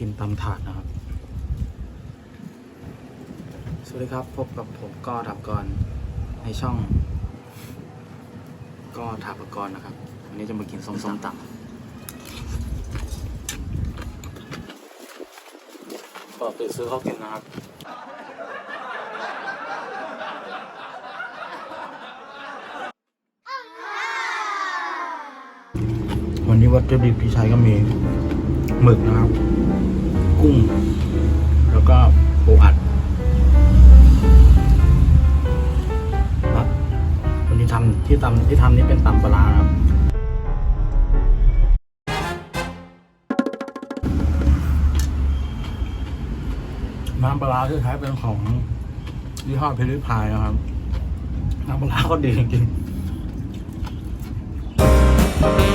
กินตำถาดนะครับ สวัสดีครับ พบกับผมก็ถับกรในช่อง ก็ถาปกรนะครับ วันนี้จะมากินส้มส้มตำปกติซื้อเขากินนะครับวันนี้วัตถุดิบที่ใช้ก็มี หมึกนะครับ กุ้ง แล้วก็ปูอัดครับวันนี้ทำที่ทำที่ทำนี่เป็นตำปลาครับน้ำปลาร้าที่ใช้เป็นของยี่ห้อเพลิพายนะครับ น้ำปลาร้าก็ดีจริงๆ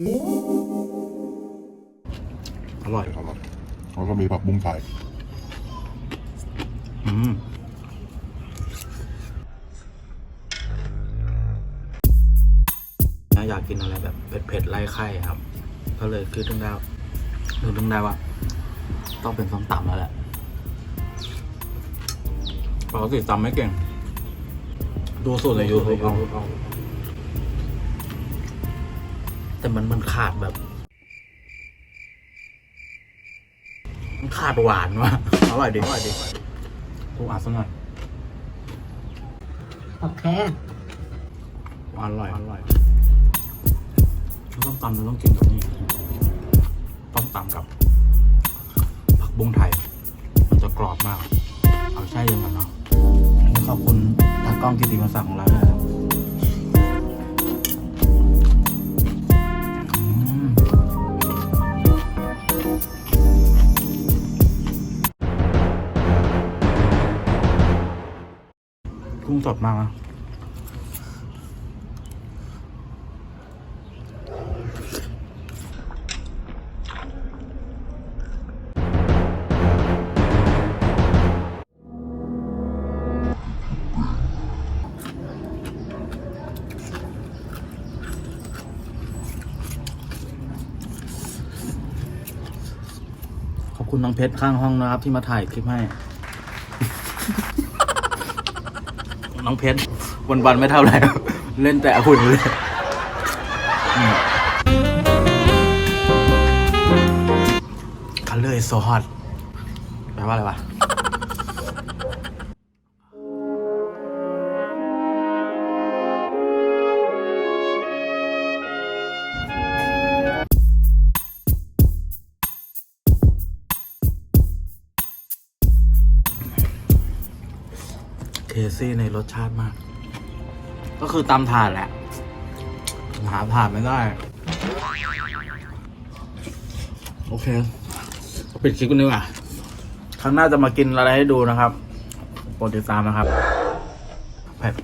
อร่อยครับแล้วก็มีผักบุ้งไฟอืมอยากกินอะไรแบบเผ็ดๆไล่ไข่ครับ ก็เลยคือถึงได้นึกถึงได้ว่า ต้องเป็นส้มตำแล้วแหละปกติตำไม่เก่ง ดูสูตรในยูทูบเอา แต่มันมันขาดแบบ มันขาดหวานว่ะอร่อยดีอร่อยดีกูอัดซะหน่อยโอเคอร่อยอร่อยต้มตำเราต้องกินกับนี่ต้มตำกับ ผักบุ้งไทย มันจะกรอบมาก เอาแช่เย็นก่อนเนาะอันนี้ขอบคุณตากล้องกิติมาศักดิ์ของเราด้วย กุ้งสดมากนะขอบคุณน้องเพชรข้างห้องนะครับ ที่มาถ่ายคลิปให้ น้องเพชรวันวันๆไม่เท่าไหร่เล่นแต่หุ่นเลยคันเลยโซฮอตแปลว่าอะไรวะ ซี่ในรสชาติมาก ก็คือตำถาดแหละ หาผ่านไม่ได้ โอเคก็ปิดคลิปกันดีกว่าครั้งหน้าจะมากินอะไรให้ดูนะครับโปรดติดตามนะครับแบบ